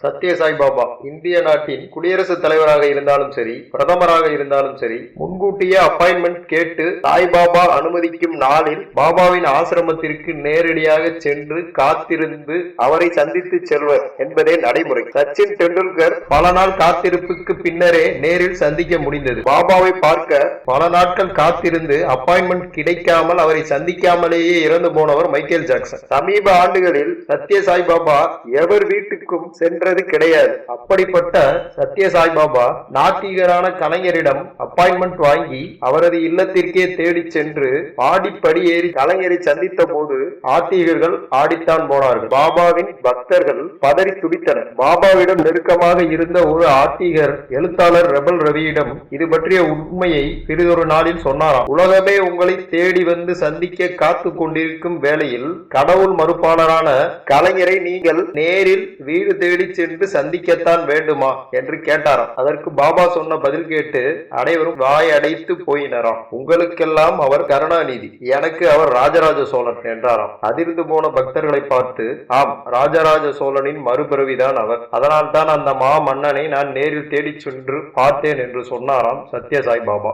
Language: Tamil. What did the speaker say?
சத்ய சாய்பாபா இந்திய நாட்டின் குடியரசுத் தலைவராக இருந்தாலும் சரி பிரதமராக இருந்தாலும் சரி முன்கூட்டியே அப்பாயின்மெண்ட் கேட்டு சாய்பாபா அனுமதிக்கும் நாளில் பாபாவின் ஆசிரமத்திற்கு நேரடியாக சென்று காத்திருந்து அவரை சந்தித்து செல்வர் என்பதே நடைமுறை. சச்சின் டெண்டுல்கர் பல நாள் காத்திருப்புக்கு பின்னரே நேரில் சந்திக்க முடிந்தது. பாபாவை பார்க்க பல நாட்கள் காத்திருந்து அப்பாயின்மெண்ட் கிடைக்காமல் அவரை சந்திக்காமலேயே இறந்து போனவர் மைக்கேல் ஜாக்சன். சமீப ஆண்டுகளில் சத்ய சாய்பாபா எவர் வீட்டுக்கும் சென்று என்றது கிடையாது. அப்படிப்பட்ட சத்ய சாய்பாபா நாத்திகரான கலைஞரிடம் அப்பாயின்மெண்ட் வாங்கி அவரது இல்லத்திற்கே தேடி சென்று ஆடிப்படி ஏறி கலைஞரை சந்தித்த போது ஆத்திகர்கள் ஆடித்தான் போனார்கள். பாபாவின் பக்தர்கள் பதறி துடித்தனர். பாபாவிடம் நெருக்கமாக இருந்த ஒரு ஆத்திகர் எழுத்தாளர் ரெபல் ரவியிடம் இது பற்றிய உண்மையை சிறிதொரு நாளில் சொன்னாராம். உலகமே உங்களை தேடி வந்து சந்திக்க காத்து கொண்டிருக்கும் வேளையில் கடவுள் மறுப்பாளரான கலைஞரை நீங்கள் நேரில் வீடு தேடி சென்று சந்திக்கத்தான் வேண்டுமா? என்று கேட்டாராம். அதற்கு பாபா சொன்ன பதில் கேட்டு அனைவரும் வாய் அடைத்து போயினராம். உங்களுக்கெல்லாம் அவர் கருணாநிதி. எனக்கு அவர் ராஜராஜ சோழன் என்றாராம். அதிர்ந்து போன பக்தர்களை பார்த்து ஆம் ராஜராஜ சோழனின் மறுபிறவிதான் அவர். அதனால் தான் அந்த மா மன்னனை நான் நேரில் தேடிச் சென்று பார்த்தேன் என்று சொன்னாராம் சத்ய சாய் பாபா.